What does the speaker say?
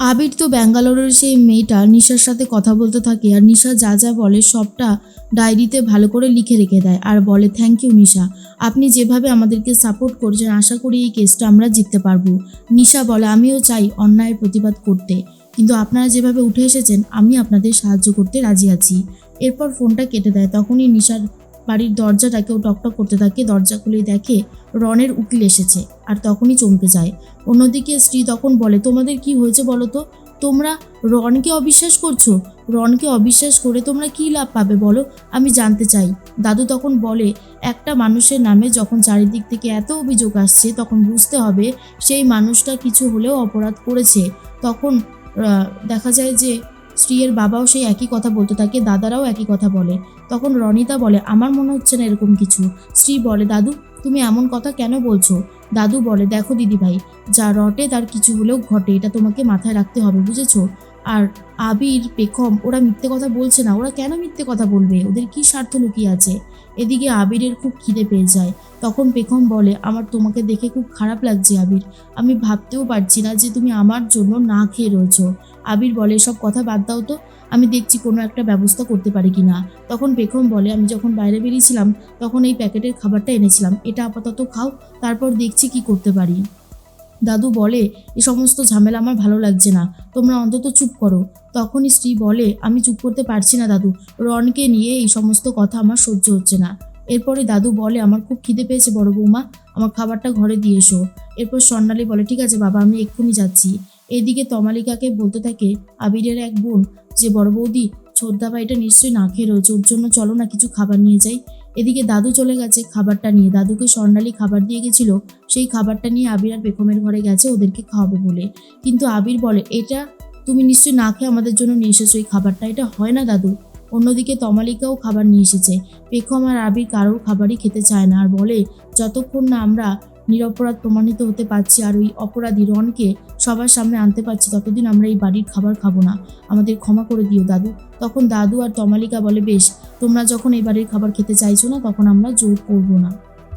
আবির তো ব্যাঙ্গালোরের সেই মেয়েটা নিশার সাথে কথা বলতে থাকে আর নিশা যা যা বলে সবটা ডায়েরিতে ভালো করে লিখে রেখে দেয় আর বলে থ্যাংক ইউ নিশা। আপনি যেভাবে আমাদেরকে সাপোর্ট করছেন, আশা করি এই কেসটা আমরা জিততে পারব। নিশা বলে, আমিও চাই অন্যায়ের প্রতিবাদ করতে। কিন্তু আপনারা যেভাবে উঠে এসেছেন, আমি আপনাদের সাহায্য করতে রাজি আছি। এরপর ফোনটা কেটে দেয়। তখনই নিশার বাড়ির দরজাটা কেউ টকটক করতে থাকে, দরজা খুলে দেখে রনের উকিল এসেছে আর তখনই চমকে যায়। অন্যদিকে স্ত্রী তখন বলে, তোমাদের কি হয়েছে বলো তো? তোমরা রনকে অবিশ্বাস করছ? রনকে অবিশ্বাস করে তোমরা কি লাভ পাবে বলো? আমি জানতে চাই। দাদু তখন বলে, একটা মানুষের নামে যখন চারিদিক থেকে এত অভিযোগ আসছে, তখন বুঝতে হবে সেই মানুষটা কিছু হলেও অপরাধ করেছে। তখন দেখা যায় যে স্ত্রীর বাবাও সেই একই কথা বলতে থাকে দাদারাও একই কথা বলে। তখন রনিতা বলে, আমার মনে হচ্ছে না এরকম কিছু। স্ত্রী বলে, দাদু, তুমি এমন কথা কেন বলছো? দাদু বলে, দেখো দিদিভাই, যা রটে তার কিছু হলেও ঘটে, এটা তোমাকে মাথায় রাখতে হবে, বুঝেছ? আর আবির, পেখম, ওরা মিথ্যে কথা বলছে না। ওরা কেন মিথ্যে কথা বলবে? ওদের কি স্বার্থ লুকিয়ে আছে? এদিকে আবিরের খুব খিদে পেয়ে যায়। তখন পেখম বলে, আমার তোমাকে দেখে খুব খারাপ লাগছে আবির। আমি ভাবতেও পারছি না যে তুমি আমার জন্য না খেয়ে রয়েছো। আবির বলে, সব কথা বাদ দাও তো। আমি দেখছি কোনো একটা ব্যবস্থা করতে পারি কি না। তখন পেখম বলে, আমি যখন বাইরে বেরিয়েছিলাম, তখন এই প্যাকেটের খাবারটা এনেছিলাম। এটা আপাতত খাও। তারপর দেখছি কি করতে পারি। দাদু বলে এই সমস্ত ঝামেলা আমার ভালো লাগছে না। তোমরা অন্তত চুপ করো। তখনই স্ত্রী বলে, আমি চুপ করতে পারছি না দাদু। রনকে নিয়ে এই সমস্ত কথা আমার সহ্য হচ্ছে না। এরপরে দাদু বলে, আমার খুব খিদে পেয়েছে বড় বৌমা। আমার খাবারটা ঘরে দিয়ে এসো। এরপর স্বর্ণালী বলে, ঠিক আছে বাবা, আমি এক্ষুনি যাচ্ছি। এদিকে তমালিকাকে বলতে থাকে, আবিরের এক বোন, যে বড় বৌদি ছোদ্দা ভাইটা নিশ্চয়ই না খেয়ে রয়েছে। ওর জন্য চলো না কিছু খাবার নিয়ে যাই। এদিকে দাদু চলে গেছে, খাবারটা নিয়ে। দাদুকে স্বর্ণালী খাবার দিয়ে গেছিল, সেই খাবারটা নিয়ে আবির আর বেগমের ঘরে গেছে, ওদেরকে খাওয়াবে বলে। কিন্তু আবির বলে, এটা তুমি নিশ্চয়ই না খেয়ে আমাদের জন্য নিয়ে এসেছ এই খাবারটা, এটা হয় না দাদু। অন্যদিকে তমালিকাও খাবার নিয়ে এসেছে। পেখম আর আবির কারোর খাবারই খেতে চায় না। আর বলে, যতক্ষণ না আমরা নিরপরাধ প্রমাণিত হতে পারছি আর ওই অপরাধী রনকে সবার সামনে আনতে পারছি, ততদিন আমরা এই বাড়ির খাবার খাব না। আমাদের ক্ষমা করে দিও দাদু। তখন দাদু আর তমালিকা বলে, বেশ, তোমরা যখন এই বাড়ির খাবার খেতে চাইছো না, তখন আমরা জোর করব না।